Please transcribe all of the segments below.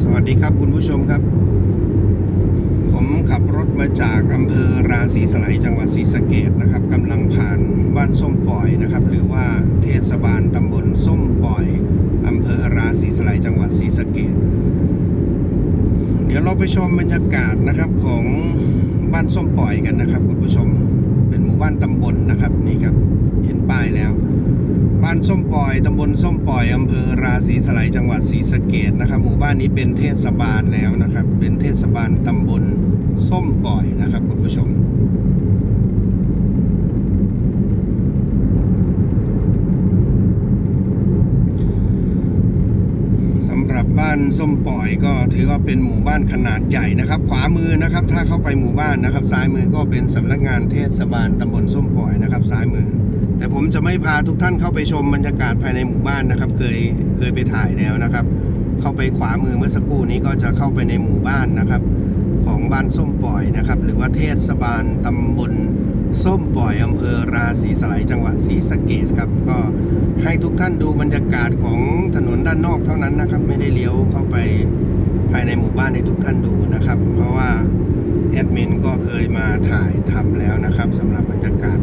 สวัสดีครับคุณผู้ชมครับ ผมขับรถมาจากอำเภอราศีสไลยจังหวัดศรีสะเกดนะครับกำลังผ่านบ้านส้มปล่อยนะครับ หรือว่าเทศบาลตำบลส้มปล่อยอำเภอราศีสไลยจังหวัดศรีสะเกดเดี๋ยวเราไปชมบรรยากาศนะครับของบ้านส้มปล่อยกันนะครับ คุณผู้ชมเป็นหมู่บ้านตำบลนะครับนี่ครับเห็นป้ายแล้ว บ้านส้มปล่อยตำบลส้มปล่อยอำเภอราศีสไลจังหวัดศรีสะเกดนะครับหมู่บ้านนี้เป็นเทศบาลแล้วนะครับ เป็นเทศบาลตำบลส้มปล่อยนะครับคุณผู้ชม สำห รับบ้านส้มปล่อยก็ถือว่าเป็นหมู่บ้านขนาดใหญ่นะครับ ขวามือนะครับ ถ้าเข้าไปหมู่บ้านนะครับ ซ้ายมือก็เป็นสำนักงานเทศบาลตำบลส้มปล่อยนะครับ ซ้ายมือ แต่ผมจะไม่พาทุกท่านเข้าไปชมบรรยากาศภายในหมู่บ้านนะครับ เคยเคยไปถ่ายแล้วนะครับ เข้าไปขวามือเมื่อสักครู่นี้ก็จะเข้าไปในหมู่บ้านนะครับ ของบ้านส้มปล่อยนะครับ หรือว่าเทศบาลตำบล ส้มปล่อยอำเภอราศีสไลยจังหวัดศรีสะเกดครับ ก็ให้ทุกท่านดูบรรยากาศของถนนด้านนอกเท่านั้นนะครับ ไม่ได้เลี้ยวเข้าไปภายในหมู่บ้านให้ทุกท่านดูนะครับ เพราะว่าแอดมินก็เคยมาถ่ายทำแล้วนะครับสำหรับบรรยากาศ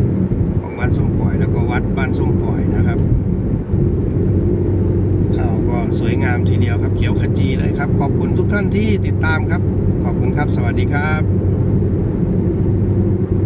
ของบ้านส้มปล่อย แล้วก็วัดบ้านส้มปล่อยนะครับข่าวก็สวยงามทีเดียวครับเขียวขจีเลยครับ ขอบคุณทุกท่านที่ติดตามครับ ขอบคุณครับ สวัสดีครับ